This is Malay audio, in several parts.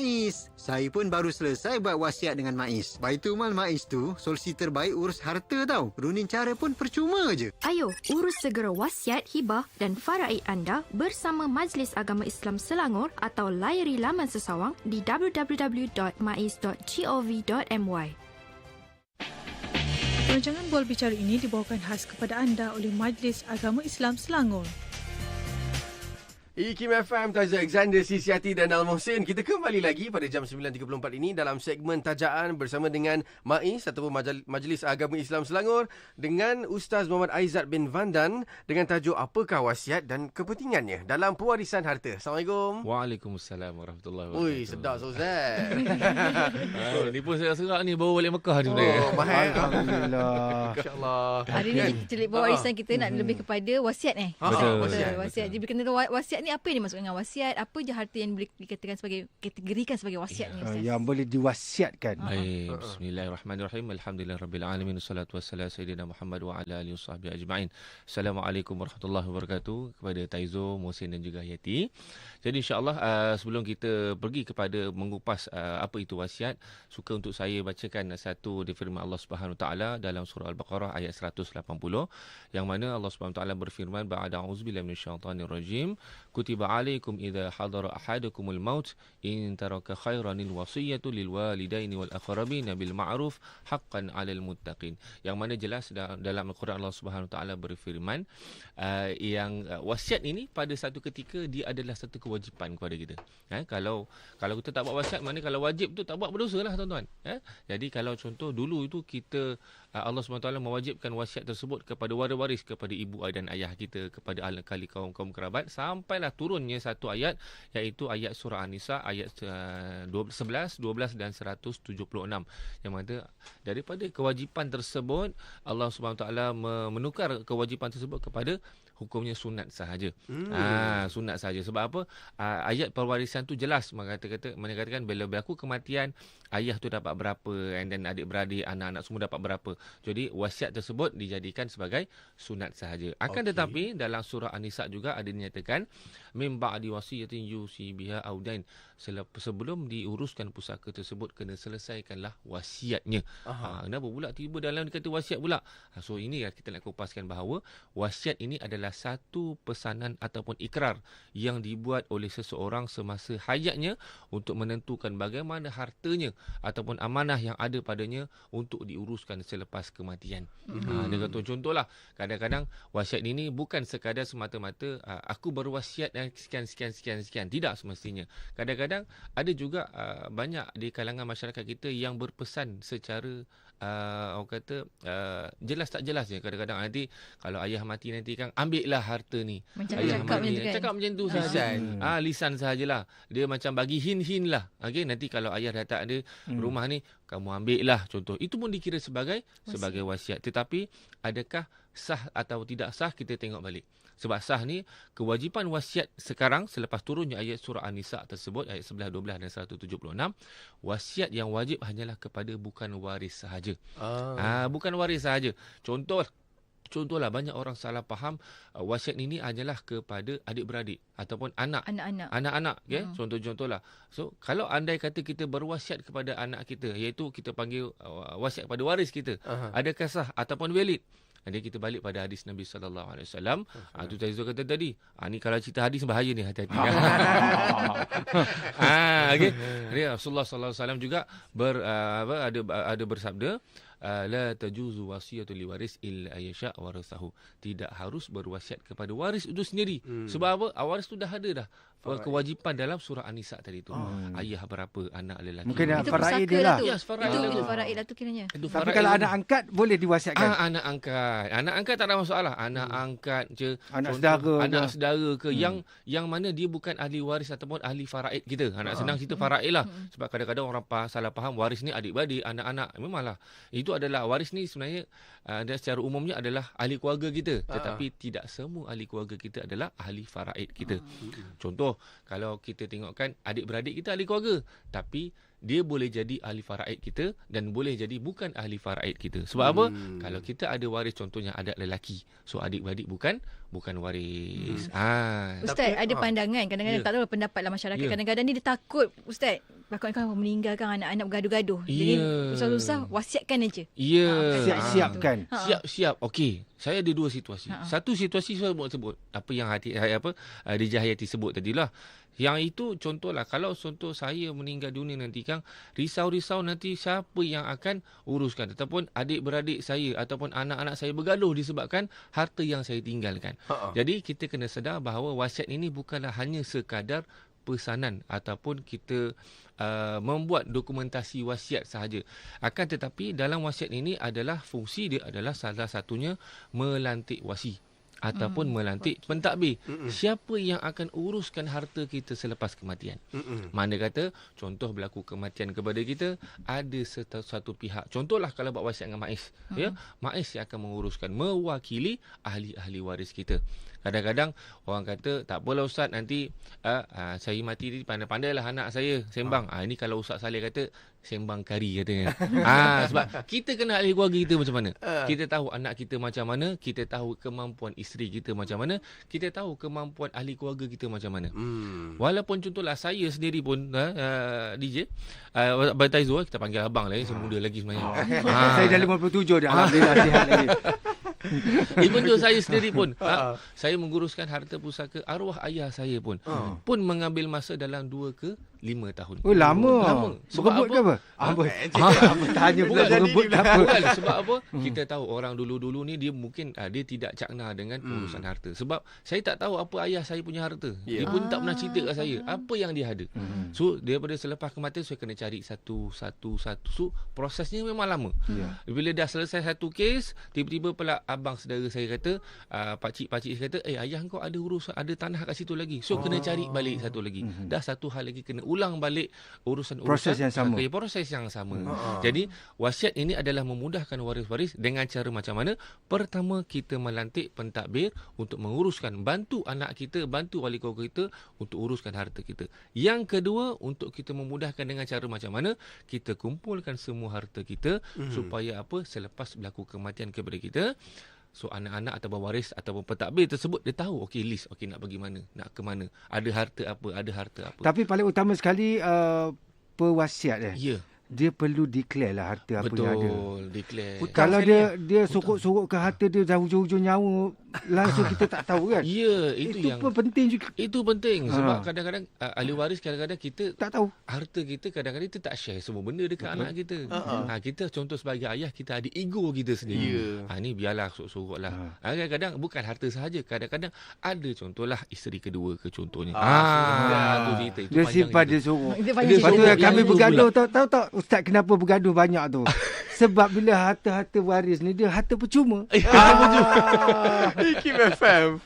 Mais. Saya pun baru selesai buat wasiat dengan Mais. Baitumal Mais tu solusi terbaik urus harta tau. Runin cara pun percuma je. Ayo, urus segera wasiat, hibah dan faraid anda bersama Majlis Agama Islam Selangor atau layari laman sesawang di www.mais.gov.my. Perancangan Bual Bicara ini dibawakan khas kepada anda oleh Majlis Agama Islam Selangor. IKIM FM, Taza Alexander, Sisiati dan Al Mohsin. Kita kembali lagi pada jam 9.34 ini dalam segmen Tajaan bersama dengan MAIS ataupun Majlis Agama Islam Selangor dengan Ustaz Muhammad Aizat bin Vandan dengan tajuk Apakah Wasiat dan Kepentingannya dalam Pewarisan Harta. Assalamualaikum. Waalaikumsalam warahmatullahi wabarakatuh. Ui, sedap Ustaz. oh, ni pun serak-serak ni bawa balik Mekah ni sebenarnya. Oh, mahal. Alhamdulillah. InsyaAllah. Hari ni celik pewarisan kita nak lebih kepada wasiat eh. Ah, Betul. wasiat. Wasiat. Jadi berkenaan wa- wasiat ni apa yang dimaksudkan dengan wasiat? Apa je harta yang boleh dikatakan sebagai kategorikan sebagai wasiat ni Uh, Ustaz? yang boleh diwasiatkan. Baik, bismillahirrahmanirrahim. Alhamdulillah rabbil alamin wassalatu wassalamu sayyidina Muhammad wa ala alihi wasahbihi ajma'in. Assalamualaikum warahmatullahi wabarakatuh kepada Taizo, Mohsin dan juga Yati. Jadi insya-Allah uh, sebelum kita pergi kepada mengupas uh, apa itu wasiat, suka untuk saya bacakan satu di firman Allah Subhanahu taala dalam surah Al-Baqarah ayat 180 yang mana Allah Subhanahu taala berfirman ba'da auzubillahi minasyaitonir rajim kutiba alaikum idza hadara ahadakumul maut in taraka khairanil wasiyatu lil walidaini wal aqrabin bil ma'ruf haqqan 'alal muttaqin yang mana jelas da- dalam Al-Quran Allah Subhanahu Wa taala berfirman uh, yang uh, wasiat ini pada satu ketika dia adalah satu kewajipan kepada kita eh, kalau kalau kita tak buat wasiat mana kalau wajib tu tak buat berdosa lah tuan-tuan eh? jadi kalau contoh dulu itu kita Allah SWT mewajibkan wasiat tersebut kepada waris-waris kepada ibu dan ayah kita kepada ahli kali kaum-kaum kerabat. Sampailah turunnya satu ayat iaitu ayat surah An-Nisa ayat uh, 11 12 dan 176 yang mana daripada kewajipan tersebut Allah SWT menukar kewajipan tersebut kepada hukumnya sunat sahaja. Hmm. Ah, sunat sahaja. Sebab apa? Ah, ayat pewarisan tu jelas mengatakan mengatakan bila berlaku kematian ayah tu dapat berapa and then adik-beradik anak-anak semua dapat berapa. Jadi wasiat tersebut dijadikan sebagai sunat sahaja. Akan okay. tetapi dalam surah An-Nisa juga ada dinyatakan mim ba'di wasiyatin yusi biha audain sebelum diuruskan pusaka tersebut kena selesaikanlah wasiatnya. Ha, kenapa pula tiba dalam dikata wasiat pula? Ha, so ini yang kita nak kupaskan bahawa wasiat ini adalah satu pesanan ataupun ikrar yang dibuat oleh seseorang semasa hayatnya untuk menentukan bagaimana hartanya ataupun amanah yang ada padanya untuk diuruskan selepas kematian. Mm-hmm. Ha, dia kata contohlah kadang-kadang wasiat ini bukan sekadar semata-mata aku berwasiat dan sekian sekian sekian sekian tidak semestinya. Kadang-kadang ada juga uh, banyak di kalangan masyarakat kita yang berpesan secara uh, orang kata uh, jelas tak jelas je kadang-kadang. Nanti kalau ayah mati nanti kan ambillah harta ni. Macam ayah cakap macam tu kan? cakap macam tu saja Lisan. ah lisan sahajalah. Dia macam bagi hin-hin lah. Okey nanti kalau ayah dah tak ada Hmm. rumah ni kamu ambil lah contoh. Itu pun dikira sebagai Wasiat. sebagai wasiat. Tetapi adakah sah atau tidak sah kita tengok balik sebab sah ni kewajipan wasiat sekarang selepas turunnya ayat surah An-Nisa tersebut ayat 11 12 dan 176 wasiat yang wajib hanyalah kepada bukan waris sahaja Ah. Ah, bukan waris sahaja. Contoh Contohlah banyak orang salah faham uh, wasiat ini hanyalah kepada adik-beradik ataupun anak Anak-anak. anak-anak ya Hmm. contoh-contohlah so kalau andai kata kita berwasiat kepada anak kita iaitu kita panggil uh, wasiat kepada waris kita Aha. adakah sah ataupun valid jadi kita balik pada hadis Nabi sallallahu alaihi wasallam. Ah tu Taizo kata tadi. Ah ni kalau cerita hadis bahaya ni hati-hati. ah okey. Rasulullah sallallahu alaihi wasallam juga ber uh, apa ada ada bersabda la tajuzu wasiyatu liwaris illa ayyasha warasahu. Tidak harus berwasiat kepada waris itu sendiri. Hmm. Sebab apa? Ah, waris tu dah ada dah. Alright. Kewajipan dalam surah An-Nisa tadi tu. Hmm. Ayah berapa, anak lelaki. Mungkin Itu faraid dia lah. Yes, faraid Itu lah tu. faraid lah tu kiranya. Itu Tapi faraid kalau anak angkat boleh diwasiatkan. Ah, anak angkat. Anak angkat tak ada masalah. Anak hmm. angkat je. Anak Contoh, saudara Anak ke. saudara ke. Hmm. Yang yang mana dia bukan ahli waris ataupun ahli faraid kita. Anak Ah. senang cerita faraid lah. Sebab kadang-kadang orang salah faham waris ni adik-beradik, anak-anak. Memanglah. Itu adalah waris ni sebenarnya uh, dan secara umumnya adalah ahli keluarga kita. Ah. Tetapi tidak semua ahli keluarga kita adalah ahli faraid kita. Contoh, kalau kita tengokkan adik-beradik kita ahli keluarga. Tapi dia boleh jadi ahli faraid kita dan boleh jadi bukan ahli faraid kita. Sebab hmm. apa? Kalau kita ada waris contohnya adat lelaki. So adik-beradik bukan bukan waris. Hmm. Ah. Ustaz, Tapi, ada ah. pandangan. Kadang-kadang Ya. tak tahu pendapat lah masyarakat. Ya. Kadang-kadang ni dia takut, Ustaz. Takut kan meninggalkan anak-anak bergaduh-gaduh. Jadi, Ya. usah-usah wasiatkan aja. Ya. Ah, Siap-siapkan. Ha. Siap siap. Okey. Saya ada dua situasi. Ha. Satu situasi saya buat sebut apa yang hati apa uh, Dijah Hayati sebut tadilah. Yang itu contohlah kalau contoh saya meninggal dunia nanti Kang, risau-risau nanti siapa yang akan uruskan ataupun adik-beradik saya ataupun anak-anak saya bergaduh disebabkan harta yang saya tinggalkan. Ha-ha. Jadi kita kena sedar bahawa wasiat ini bukanlah hanya sekadar pesanan ataupun kita uh, membuat dokumentasi wasiat sahaja. Akan tetapi dalam wasiat ini adalah fungsi dia adalah salah satunya melantik wasi ataupun Hmm, melantik pentadbir. Mm-mm. Siapa yang akan uruskan harta kita selepas kematian? Mm-mm. Mana kata contoh berlaku kematian kepada kita ada satu, satu pihak. Contohlah kalau buat wasiat dengan Maiz, ya. Maiz yang akan menguruskan mewakili ahli-ahli waris kita. Kadang-kadang orang kata tak apalah ustaz nanti uh, uh, saya mati ni pandai-pandailah anak saya sembang. Ah uh, ini kalau ustaz Saleh kata sembang kari katanya. ah sebab kita kena ahli keluarga kita macam mana? Kita tahu anak kita macam mana, kita tahu kemampuan isteri kita macam mana, kita tahu kemampuan ahli keluarga kita macam mana. Hmm. Walaupun contohlah saya sendiri pun uh, uh, DJ uh, Abang Taizo kita panggil abang lah ya, muda lagi sebenarnya. Saya dah 57 dah. Alhamdulillah sihat lagi. Even though saya sendiri pun ha, saya menguruskan harta pusaka arwah ayah saya pun Ah. pun mengambil masa dalam 2 ke 5 tahun. Oh lama. Lama. Sebab Berebut apa? ke apa? Ah, Apa? Apa tanya pula Bukan, berebut ke apa? Bukan sebab apa? Kita tahu orang dulu-dulu ni dia mungkin uh, dia tidak cakna dengan urusan harta. Sebab saya tak tahu apa ayah saya punya harta. Ya. Dia pun tak pernah cerita kat saya apa yang dia ada. Hmm. So daripada selepas kematian saya kena cari satu satu satu. So prosesnya memang lama. Ya. Bila dah selesai satu kes, tiba-tiba pula abang saudara saya kata, uh, pak cik pak cik saya kata, "Eh ayah kau ada urusan ada tanah kat situ lagi." So kena cari balik satu lagi. Mhm. Dah satu hal lagi kena ulang balik urusan-urusan Proses yang sama. Okay, proses yang sama. Ah. Jadi wasiat ini adalah memudahkan waris-waris dengan cara macam mana? Pertama kita melantik pentadbir untuk menguruskan bantu anak kita, bantu wali keluarga kita untuk uruskan harta kita. Yang kedua untuk kita memudahkan dengan cara macam mana? Kita kumpulkan semua harta kita Mhm. supaya apa? Selepas berlaku kematian kepada kita, So anak-anak atau waris ataupun pentadbir tersebut dia tahu okey list okey nak pergi mana nak ke mana. Ada harta apa ada harta apa. Tapi paling utama sekali uh, pewasiat eh. ya Dia perlu declare lah harta apa yang ada. betul declare Hutang Kalau dia dia sokok-sokok ke harta dia dah hujung-hujung nyawa langsung kita tak tahu kan. ya itu, Itu yang pun penting juga. Itu penting sebab Ha. kadang-kadang uh, ahli waris kadang-kadang kita Tak tahu. harta kita kadang-kadang kita tak share semua benda dekat anak kita. Ha-ha. Ha kita contoh sebagai ayah kita ada ego kita sendiri. Ya. Ha ni biarlah sorok-sorok lah. Ha. kadang-kadang bukan harta sahaja, kadang-kadang ada contohlah isteri kedua ke contohnya. Ah, Ah, tu cerita itu Dia panjang simpan dia sorok. Dia Dia panjang Lepas tu sorok kami bergaduh tahu, tahu tak Ustaz kenapa bergaduh banyak tu? Sebab bila harta-harta waris ni dia harta percuma. Ah. Kim FM.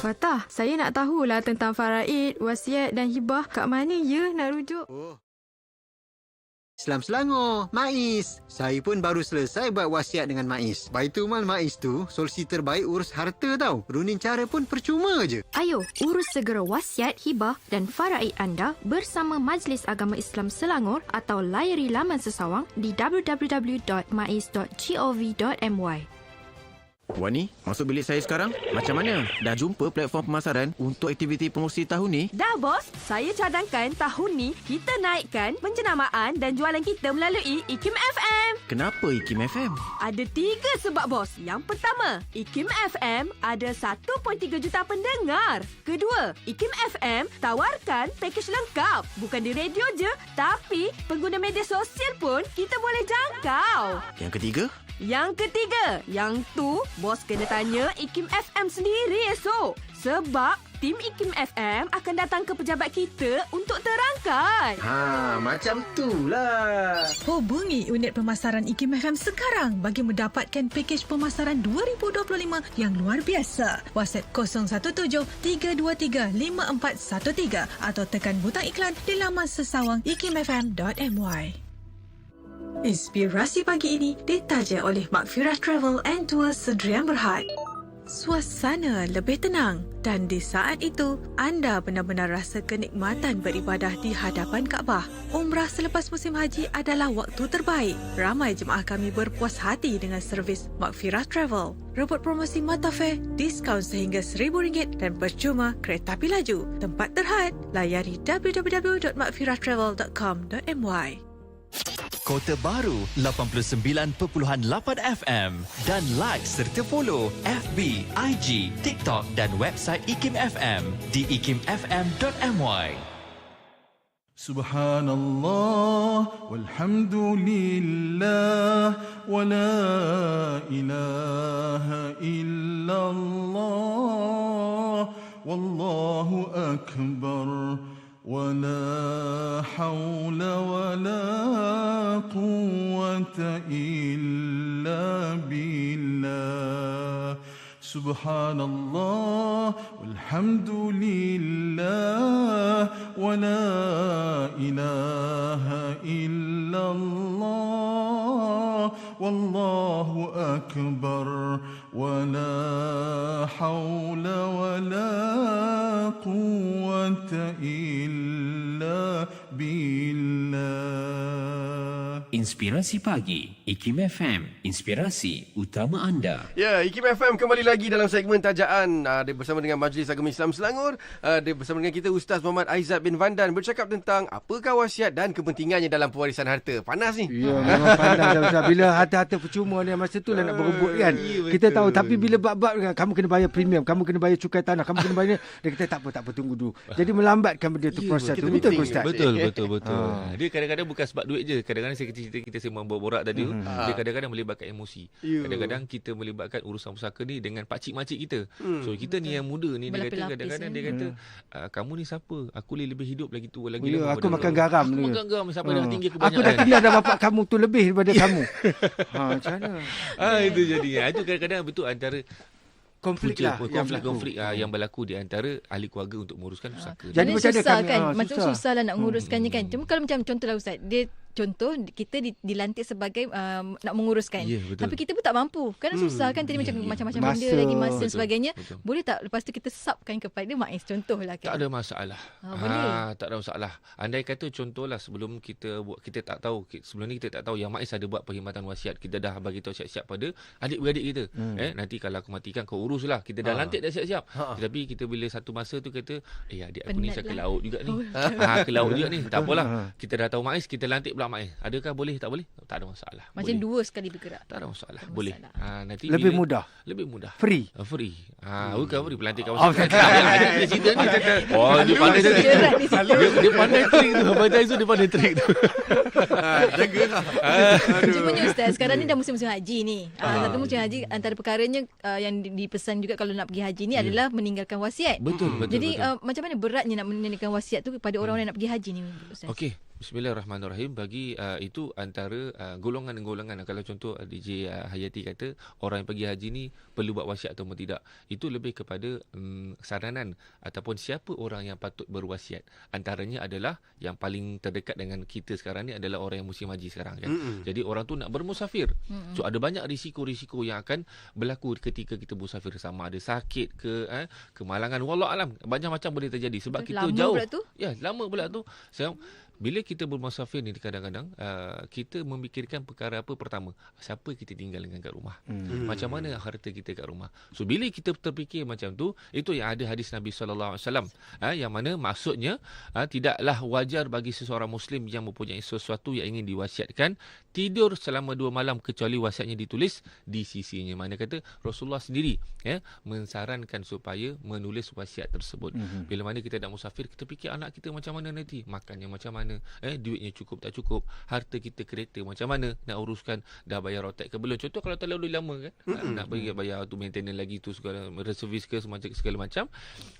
Fatah, saya nak tahulah tentang faraid, wasiat dan hibah. Kat mana ya nak rujuk? Oh. Islam Selangor, Maiz. Saya pun baru selesai buat wasiat dengan Maiz. Baitul Mal Maiz tu solusi terbaik urus harta tau. Runin cara pun percuma je. Ayo, urus segera wasiat, hibah dan faraid anda bersama Majlis Agama Islam Selangor atau layari laman sesawang di www.maiz.gov.my. Wani, masuk bilik saya sekarang? Macam mana? Dah jumpa platform pemasaran untuk aktiviti promosi tahun ni? Dah bos, saya cadangkan tahun ni kita naikkan penjenamaan dan jualan kita melalui IKIM FM. Kenapa IKIM FM? Ada tiga sebab bos. Yang pertama, IKIM FM ada 1.3 juta pendengar. Kedua, IKIM FM tawarkan pakej lengkap. Bukan di radio je, tapi pengguna media sosial pun kita boleh jangkau. Yang ketiga? Yang ketiga, yang tu bos kena tanya IKIM FM sendiri esok. Sebab tim IKIM FM akan datang ke pejabat kita untuk terangkan. Ha, macam tu lah. Hubungi unit pemasaran IKIM FM sekarang bagi mendapatkan pakej pemasaran 2025 yang luar biasa. WhatsApp 017-323-5413 atau tekan butang iklan di laman sesawang ikimfm.my. Inspirasi pagi ini ditaja oleh Makfirah Travel and Tours Sedrian Berhad. suasana lebih tenang dan di saat itu anda benar-benar rasa kenikmatan beribadah di hadapan Kaabah. Umrah selepas musim haji adalah waktu terbaik. Ramai jemaah kami berpuas hati dengan servis Makfirah Travel. Rebut promosi Mata Fair, diskaun sehingga RM1,000 dan percuma kereta api laju. Tempat terhad, layari www.makfirahtravel.com.my. Kota Baru 89.8 FM dan like serta follow FB, IG, TikTok dan website IKIM FM di ikimfm.my. سبحان الله والحمد لله ولا إله إلا الله والله أكبر ولا حول ولا قوة إلا بالله. سبحان الله والحمد لله ولا إله إلا الله. والله أكبر ولا حول ولا قوة إلا بالله. Inspirasi Pagi, IKIM FM, inspirasi utama anda. Ya, IKIM FM kembali lagi dalam segmen tajaan uh, bersama dengan Majlis Agama Islam Selangor. Uh, bersama dengan kita Ustaz Muhammad Aizat bin Vandan bercakap tentang apakah wasiat dan kepentingannya dalam pewarisan harta. Panas ni. Ya, memang Ustaz. Bila harta-harta percuma ni masa tu lah nak berebut kan. Ya, Kita betul. tahu tapi bila bab-bab kamu kena bayar premium, kamu kena bayar cukai tanah, kamu kena bayar ni. Dia kata tak apa tak apa tunggu dulu. Jadi melambatkan benda tu Ya, proses tu. Betul. Ustaz? Betul, betul, betul. Ha. Dia kadang-kadang bukan sebab duit je. Kadang-kadang saya cerita kita sembang borak tadi tu, Mhm. dia kadang-kadang melibatkan emosi. Ya. Kadang-kadang kita melibatkan urusan pusaka ni dengan pakcik-makcik kita. Hmm, So kita ni yang muda ni dia kata kadang-kadang eh. dia kata "Ah, kamu ni siapa? Aku ni lebih hidup lagi tua lagi Ya, lama aku makan kau." garam Aku makan garam siapa Ha. dah tinggi aku Aku banyak dah kan? kenal dah bapak kamu tu lebih daripada kamu. Ha, macam mana? Ah itu jadi. Ah, itu kadang-kadang betul antara Konflik punca lah pun- yang konflik-konflik berlaku. ah, yang berlaku di antara ahli keluarga untuk menguruskan pusaka. Jadi Jadi macam mana susah kami- kan? ah, Macam susah. susah lah nak menguruskannya kan. Hmm. Cuma kalau macam contohlah Ustaz, dia contoh kita di, dilantik sebagai um, nak menguruskan. Ya, betul. Tapi kita pun tak mampu. Kan Hmm. susah kan tadi macam Ya, ya. macam-macam Masa. benda lagi masa dan sebagainya. betul. Boleh tak lepas tu kita subkan kepada Maiz contohlah kan. Tak ada masalah. Ah, boleh. tak ada masalah. Andai kata contohlah sebelum kita buat kita tak tahu sebelum ni kita tak tahu yang Maiz ada buat perkhidmatan wasiat. Kita dah bagi tahu siap-siap pada adik-beradik kita. Hmm. Eh nanti kalau aku matikan kau uruslah. Kita dah Ha. lantik dah siap-siap. Ha. Tetapi kita bila satu masa tu kata, "Eh adik aku ni Penat saya ke lah." laut juga ni." Oh, ha, ke laut juga ni. Tak Ha. apalah. Kita dah tahu Maiz, kita lantik pula Maiz. Adakah boleh tak boleh? Tak ada masalah. Macam boleh. dua sekali bergerak. Tak ada masalah. Tak ada Boleh. masalah. Ha, nanti Lebih bila- mudah. Lebih mudah. Free. Uh, free. Ha, bukan free pelantikan Oh, wasiat. Dia cerita ni. Oh, dia pandai trik. Dia, dia pandai trik tu. Abang Taizu dia pandai trik tu. Ah, jagalah. Cumanya Ustaz, sekarang ni dah musim-musim haji ni. Ah. Satu musim haji antara perkaranya yang di- dipesan juga kalau nak pergi haji ni adalah meninggalkan wasiat. Betul, betul. Jadi betul. Uh, macam mana beratnya nak meninggalkan wasiat tu kepada orang yang nak pergi haji ni Ustaz? Okey, bismillahirrahmanirrahim. Bagi uh, itu antara uh, golongan-golongan kalau contoh uh, DJ uh, Hayati kata orang yang pergi haji ni perlu buat wasiat atau tidak. Itu lebih kepada um, saranan ataupun siapa orang yang patut berwasiat. Antaranya adalah yang paling terdekat dengan kita sekarang ni adalah orang yang musim haji sekarang kan. Mm-mm. Jadi orang tu nak bermusafir. Mm-mm. So ada banyak risiko-risiko yang akan berlaku ketika kita bersafir sama ada sakit ke eh, kemalangan wallah alam banyak macam boleh terjadi sebab kita Lama jauh pula tu. Ya, lama pula tu. Saya bila kita bermusafir ni kadang-kadang uh, kita memikirkan perkara apa pertama? Siapa kita tinggal dengan kat rumah? Hmm. macam mana harta kita kat rumah? So bila kita terfikir macam tu itu yang ada hadis Nabi sallallahu alaihi wasallam ha, yang mana maksudnya ha, tidaklah wajar bagi seseorang muslim yang mempunyai sesuatu yang ingin diwasiatkan tidur selama dua malam kecuali wasiatnya ditulis di sisinya. Mana kata Rasulullah sendiri ya mensarankan supaya menulis wasiat tersebut. Mhm. bila mana kita nak musafir kita fikir anak kita macam mana nanti? Makannya macam mana eh duitnya cukup tak cukup harta kita kereta macam mana nak uruskan dah bayar rotek ke belum? Contoh kalau terlalu lama kan mm nak pergi bayar tu maintenance lagi tu segala reservis ke semacam segala macam.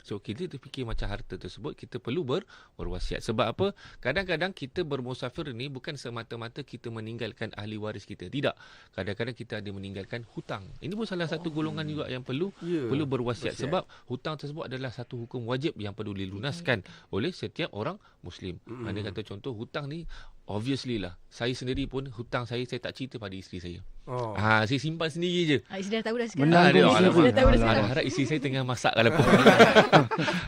So kita terfikir macam harta tersebut kita perlu ber, berwasiat. Sebab apa? Kadang-kadang kita bermusafir ni bukan semata-mata kita meninggalkan ahli waris kita. Tidak. Kadang-kadang kita ada meninggalkan hutang. Ini pun salah satu golongan juga yang perlu Ya. perlu berwasiat. Wasiat. sebab hutang tersebut adalah satu hukum wajib yang perlu dilunaskan oleh setiap orang muslim. Mm-mm. Mana kata contoh hutang ni obviously lah. Saya sendiri pun hutang saya saya tak cerita pada isteri saya. Oh. Ah, saya simpan sendiri je. Ah, isteri dah tahu dah sekarang. Menanggung Ah, dia- alamak. Dah tahu dah Ah, sekarang. harap isteri saya tengah masak kalau pun.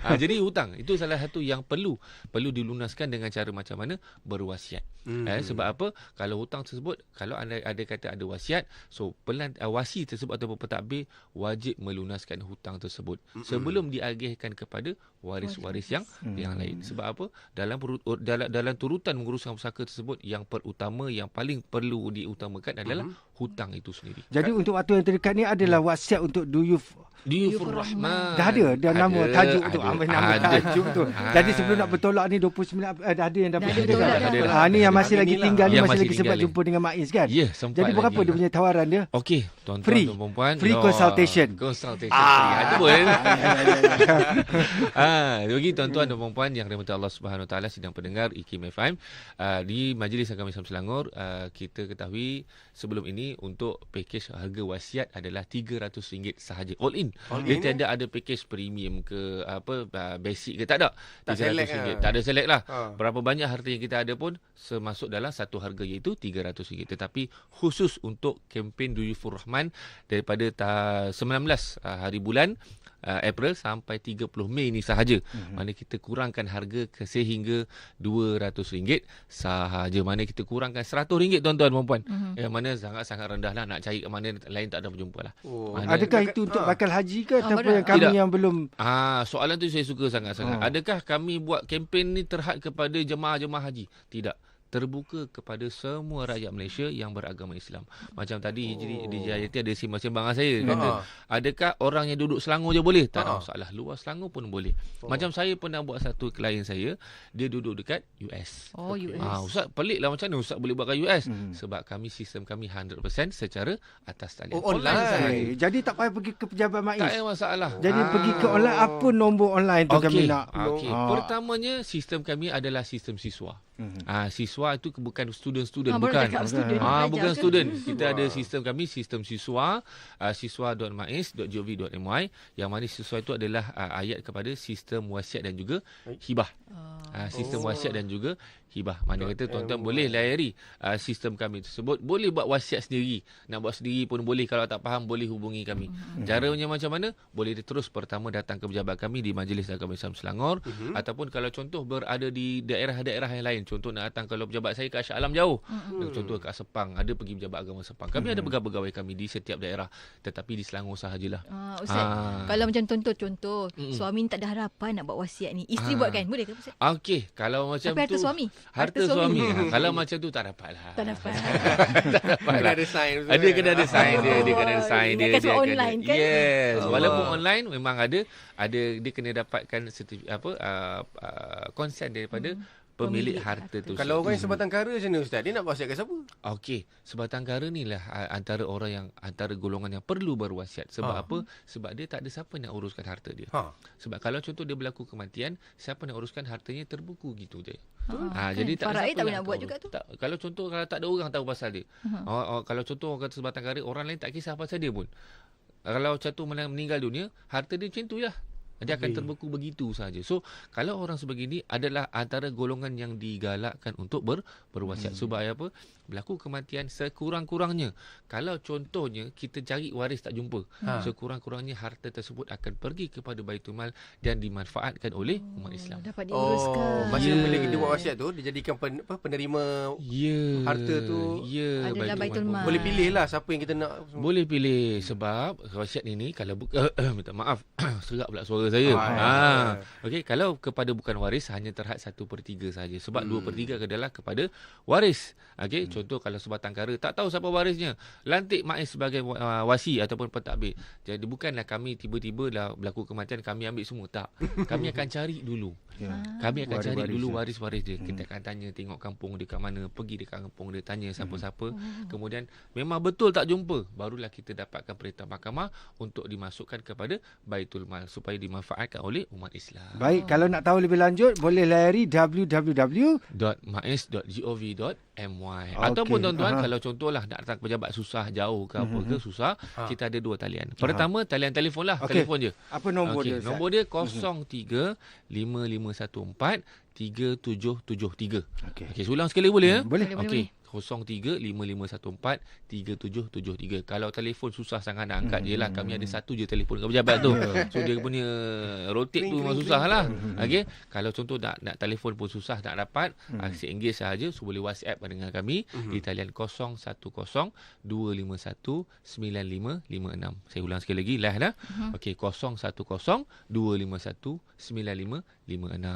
ah, jadi hutang itu salah satu yang perlu perlu dilunaskan dengan cara macam mana berwasiat. Hmm. Eh, sebab apa? Kalau hutang tersebut kalau anda ada kata ada wasiat, so pelan uh, wasi tersebut ataupun pentadbir wajib melunaskan hutang tersebut Mm-mm. sebelum diagihkan kepada waris-waris yang Hmm. yang lain. Sebab apa? Dalam dalam dalam turutan menguruskan pusaka tersebut yang perutama yang paling perlu diutamakan adalah Mhm. hutang itu sendiri. Jadi untuk waktu yang terdekat ni adalah wasiat untuk duyuf Diyufur Rahman. Dah ada dia nama Ada, tajuk tu. ada, Ambil nama ada. tajuk tu. Ah. Jadi sebelum nak bertolak ni 29 eh, dah ada yang dah Dah ada bertolak. dah. Lah. Ah ni yang masih lagi ni lah. tinggal ni masih masih lagi sempat tinggal jumpa dengan Maiz kan? Ya, sempat Jadi berapa lagi. dia punya tawaran dia? Okey, tuan-tuan Free. dan puan. Free consultation. Consultation. Ah. free. Ah, itu boleh. Ah, bagi tuan-tuan dan puan yang dirahmati Allah Subhanahu Wa Taala sedang pendengar IKIM FM uh, di Majlis Agama Islam Selangor uh, kita ketahui sebelum ini untuk pakej harga wasiat adalah RM300 sahaja all in. All Dia in, tiada ada pakej premium ke apa uh, basic ke tak ada. Tak select RM300. lah. Tak ada select lah. Ha. Berapa banyak harta yang kita ada pun semasuk dalam satu harga iaitu RM300. Tetapi khusus untuk kempen Duyufur Rahman daripada ta- 19 uh, hari bulan uh, April sampai 30 Mei ni sahaja. Mm-hmm. Mana kita kurangkan harga ke sehingga RM200 sahaja. Mana kita kurangkan RM100 tuan-tuan dan puan. Mhm. Yang mana sangat-sangat rendah lah nak cari ke mana lain tak ada berjumpa lah. Oh. Mana- Adakah itu untuk Ah. bakal haji ke Ah, ataupun yang kami Tidak. yang belum Ah, soalan tu saya suka sangat-sangat. Oh. Adakah kami buat kempen ni terhad kepada jemaah-jemaah haji? Tidak. Terbuka kepada semua rakyat Malaysia yang beragama Islam. Macam tadi Oh. oh. DJ Ayati ada sembang-sembang saya. Kata, Ha. adakah orang yang duduk Selangor je boleh? Tak Ha. ada masalah. Luar Selangor pun boleh. Oh. Macam saya pernah buat satu klien saya, dia duduk dekat US. Oh, US. Ah, Ustaz pelik lah macam mana Ustaz boleh buat kat US? Hmm. Sebab kami sistem kami 100% secara atas talian. Oh, online. sahaja. Eh, jadi tak payah pergi ke pejabat Tak Maiz. ada masalah. Jadi Ah. pergi ke online apa nombor online tu kami Okey. nak. Okey. Ah. Pertamanya sistem kami adalah sistem siswa. Mhm. Ah siswa itu bukan student-student Ah, baru bukan. student, Ah bukan ke? student. Kita ada sistem kami sistem siswa uh, siswa.mais.gov.my yang mana siswa itu adalah uh, ayat kepada sistem wasiat dan juga hibah. Uh, sistem Oh. wasiat dan juga hibah. Mana kata tuan-tuan boleh layari uh, sistem kami tersebut. Boleh buat wasiat sendiri. Nak buat sendiri pun boleh. Kalau tak faham boleh hubungi kami. Mhm. Caranya macam mana? Boleh terus pertama datang ke pejabat kami di Majlis Agama Islam Selangor Mhm. ataupun kalau contoh berada di daerah-daerah yang lain. Contoh nak datang kalau pejabat saya ke Shah Alam jauh. Mhm. Contoh ke Sepang, ada pergi pejabat agama Sepang. Kami ada Mhm. pegawai-pegawai kami di setiap daerah tetapi di Selangor sahajalah. Ah, Ustaz, Ah. kalau macam contoh-contoh, Mm-mm. suami ni tak ada harapan nak buat wasiat ni. Isteri Ah. buat kan? Boleh ke Ustaz? Okey, kalau macam Tapi harta tu suami. Harta, suami. Ha, kalau macam tu tak dapat lah. Tak dapat. tak dapat Kena lah. ada sign. Ada kena ada sign dia, dia kena ada sign dia. Dia kena- online kan? Yes, walaupun online memang ada ada dia kena dapatkan apa uh, uh, consent daripada pemilik Pemilik harta harta. tu. Kalau orang yang sebatang kara macam mana Ustaz? Dia nak wasiatkan siapa? Okey, sebatang kara ni lah ah, antara orang yang antara golongan yang perlu berwasiat. Sebab Ha. apa? Sebab dia tak ada siapa nak uruskan harta dia. Ha. Sebab kalau contoh dia berlaku kematian, siapa nak uruskan hartanya terbuku gitu je. Ah, Ha, kan? jadi tak siapa tak boleh yang nak buat tahu. juga tu. Tak, kalau contoh kalau tak ada orang tahu pasal dia. Mhm. Oh, oh, kalau contoh orang kata sebatang kara, orang lain tak kisah pasal dia pun. Kalau satu meninggal dunia, harta dia macam tu lah. Dia akan Okey. terbeku begitu saja. So, kalau orang sebegini adalah antara golongan yang digalakkan untuk ber, berwasiat. Hmm. Supaya apa? Berlaku kematian sekurang-kurangnya. Kalau contohnya kita cari waris tak jumpa, Ha. sekurang-kurangnya harta tersebut akan pergi kepada Baitul Mal dan dimanfaatkan oleh umat Islam. Dapat Oh, diuruskan. masa Ya. bila dia buat wasiat tu, dia jadikan pen, apa, penerima Ya. Harta tu ya, adalah Baitul Mal. boleh pilih lah siapa yang kita nak. Boleh pilih sebab wasiat ini kalau bu- minta maaf serak pula suara saya. Ah, Ah, ya. okey kalau kepada bukan waris hanya terhad 1 per 3 saja sebab Hmm. 2 per 3 adalah kepada waris. Okey contoh kalau sebatang kara tak tahu siapa warisnya lantik maiz sebagai uh, wasi ataupun pentadbir. Jadi bukanlah kami tiba-tiba lah berlaku kematian kami ambil semua tak. Kami akan cari dulu. Ya. Kami akan cari Waris-waris dulu waris-waris dia. Hmm. Kita akan tanya tengok kampung dia kat mana, pergi dekat kampung dia tanya siapa-siapa. Oh. Kemudian memang betul tak jumpa, barulah kita dapatkan perintah mahkamah untuk dimasukkan kepada Baitul Mal supaya dimanfaatkan oleh umat Islam. Baik, kalau nak tahu lebih lanjut boleh layari www .mais.gov.my Okey, Ataupun tuan-tuan aha. kalau contohlah nak datang ke pejabat susah jauh ke apa ke Mhm. susah Ha. kita ada dua talian. Pertama talian telefon lah, Okey. telefon je. Apa nombor Okey, dia? Ustaz? Nombor dia 03 5514 3773. Okey. Okey, ulang sekali boleh ya? Hmm, boleh. Boleh, Okey. 03 5514 3773. Kalau telefon susah sangat nak angkat Hmm. je lah. Kami ada satu je telefon kat pejabat tu. Ya. So dia punya rotate tu memang susah kling. lah. Hmm. Okey. Kalau contoh nak nak telefon pun susah nak dapat, Hmm. hmm. RM1 sahaja so boleh WhatsApp dengan kami Mhm. di talian 010 251 9556. Saya ulang sekali lagi live dah. Mhm. Okey 010 251 9556.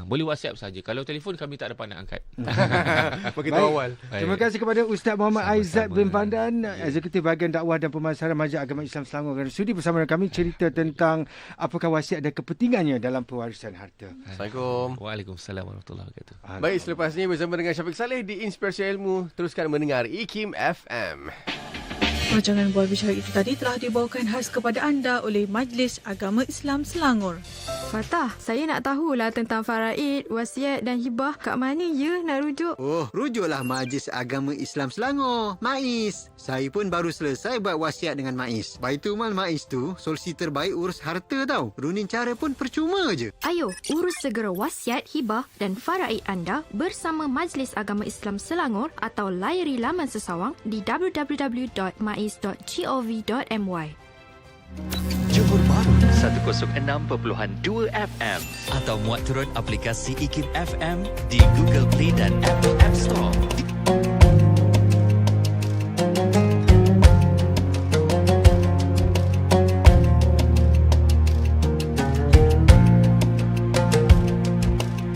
Boleh WhatsApp saja. Kalau telefon kami tak dapat nak angkat. Begitu Baik. awal. Terima kasih kepada Ustaz Muhammad Sama-sama. Aizat bin Pandan, Ya. Eksekutif Bahagian Dakwah dan Pemasaran Majlis Agama Islam Selangor dan sudi bersama dengan kami cerita tentang apakah wasiat dan kepentingannya dalam pewarisan harta. Assalamualaikum. Waalaikumsalam warahmatullahi wabarakatuh. Baik, selepas ni bersama dengan Syafiq Saleh di Inspirasi Ilmu, teruskan mendengar IKIM FM. Rancangan Bual Bicara itu tadi telah dibawakan khas kepada anda oleh Majlis Agama Islam Selangor. Fatah, saya nak tahulah tentang faraid, wasiat dan hibah. Kat mana ya nak rujuk? Oh, rujuklah Majlis Agama Islam Selangor, MAIS. Saya pun baru selesai buat wasiat dengan MAIS. Baitul Mal MAIS tu solusi terbaik urus harta tau. Runin cara pun percuma je. Ayo, urus segera wasiat, hibah dan faraid anda bersama Majlis Agama Islam Selangor atau layari laman sesawang di www.mais.gov.my. Johor Bahru 106.2 FM atau muat turun aplikasi IKIM FM di Google Play dan Apple App Store.